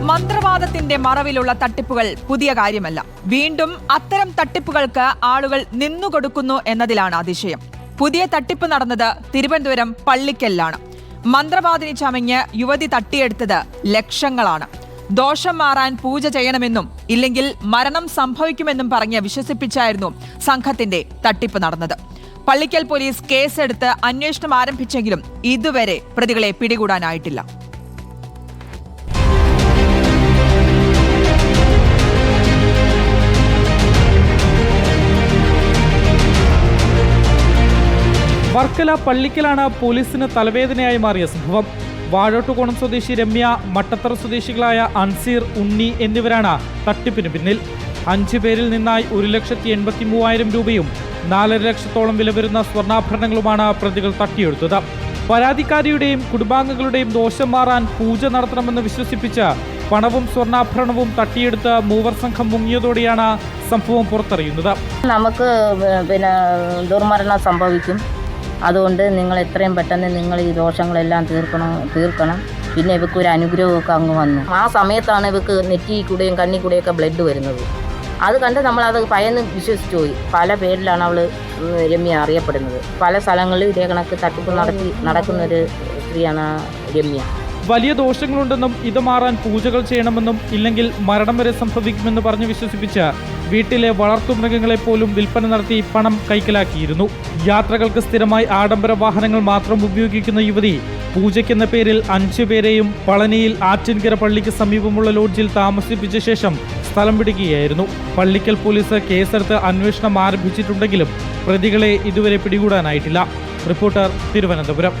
മന്ത്രവാദത്തിന്റെ മറവിലുള്ള തട്ടിപ്പുകൾ പുതിയ കാര്യമല്ല. വീണ്ടും അത്തരം തട്ടിപ്പുകൾക്ക് ആളുകൾ നിന്നുകൊടുക്കുന്നു എന്നതിലാണ് അതിശയം. പുതിയ തട്ടിപ്പ് നടന്നത് തിരുവനന്തപുരം പള്ളിക്കലിലാണ്. മന്ത്രവാദിനി ചമഞ്ഞ് യുവതി തട്ടിയെടുത്തത് ലക്ഷങ്ങളാണ്. ദോഷം മാറാൻ പൂജ ചെയ്യണമെന്നും ഇല്ലെങ്കിൽ മരണം സംഭവിക്കുമെന്നും പറഞ്ഞ് വിശ്വസിപ്പിച്ചായിരുന്നു സംഘത്തിന്റെ തട്ടിപ്പ് നടന്നത്. പള്ളിക്കൽ പോലീസ് കേസെടുത്ത് അന്വേഷണം ആരംഭിച്ചെങ്കിലും ഇതുവരെ പ്രതികളെ പിടികൂടാനായിട്ടില്ല. വർക്കല പള്ളിക്കലാണ് പോലീസിന് തലവേദനയായി മാറിയ സംഭവം. വാഴോട്ടുകോണം സ്വദേശി രമ്യ മട്ടത്തറ സ്വദേശികളായ അൻസീർ ഉണ്ണി എന്നിവരാണ് തട്ടിപ്പിന് പിന്നിൽ. അഞ്ചു പേരിൽ നിന്നായി ഒരു ലക്ഷത്തി എൺപത്തി മൂവായിരം രൂപയും നാലര ലക്ഷത്തോളം വില വരുന്ന സ്വർണാഭരണങ്ങളുമാണ് പ്രതികൾ തട്ടിയെടുത്തത്. പരാതിക്കാരിയുടെയും കുടുംബാംഗങ്ങളുടെയും ദോഷം മാറാൻ പൂജ നടത്തണമെന്ന് വിശ്വസിപ്പിച്ച് പണവും സ്വർണാഭരണവും തട്ടിയെടുത്ത് മൂവർ സംഘം മുങ്ങിയതോടെയാണ് സംഭവം പുറത്തറിയുന്നത്. നമുക്ക് പിന്നെ ദുർമരണം സംഭവിക്കും. അതുകൊണ്ട് നിങ്ങൾ എത്രയും പെട്ടെന്ന് നിങ്ങൾ ഈ ദോഷങ്ങളെല്ലാം തീർക്കണം തീർക്കണം. പിന്നെ ഇവക്ക് ഒരു അനുഗ്രഹമൊക്കെ അങ്ങ് വന്നു. ആ സമയത്താണ് ഇവക്ക് നെറ്റി കൂടെയും കണ്ണി കൂടെയൊക്കെ ബ്ലഡ് വരുന്നത്. അത് കണ്ട് നമ്മളത് ഭയന്ന് വിശ്വസിച്ചു പോയി. പല പേരിലാണ് അവൾ രമ്യ അറിയപ്പെടുന്നത്. പല സ്ഥലങ്ങളിൽ ഇതേ കണക്ക് തട്ടിപ്പ് നടത്തി നടക്കുന്നൊരു സ്ത്രീയാണ് രമ്യ. വലിയ ദോഷങ്ങളുണ്ടെന്നും ഇത് മാറാൻ പൂജകൾ ചെയ്യണമെന്നും ഇല്ലെങ്കിൽ മരണം വരെ സംഭവിക്കുമെന്ന് പറഞ്ഞ് വിശ്വസിപ്പിച്ച് വീട്ടിലെ വളർത്തുമൃഗങ്ങളെ പോലും വിൽപ്പന നടത്തി പണം കൈക്കലാക്കിയിരുന്നു. യാത്രകൾക്ക് സ്ഥിരമായി ആഡംബര വാഹനങ്ങൾ മാത്രം ഉപയോഗിക്കുന്ന യുവതി പൂജയ്ക്കെന്ന പേരിൽ അഞ്ചു പേരെയും പളനിയിൽ ആറ്റിൻകര പള്ളിക്ക് സമീപമുള്ള ലോഡ്ജിൽ താമസിപ്പിച്ച ശേഷം സ്ഥലം പിടിക്കുകയായിരുന്നു പള്ളിക്കൽ പോലീസ് കേസെടുത്ത് അന്വേഷണം ആരംഭിച്ചിട്ടുണ്ടെങ്കിലും പ്രതികളെ ഇതുവരെ പിടികൂടാനായിട്ടില്ല. റിപ്പോർട്ടർ തിരുവനന്തപുരം.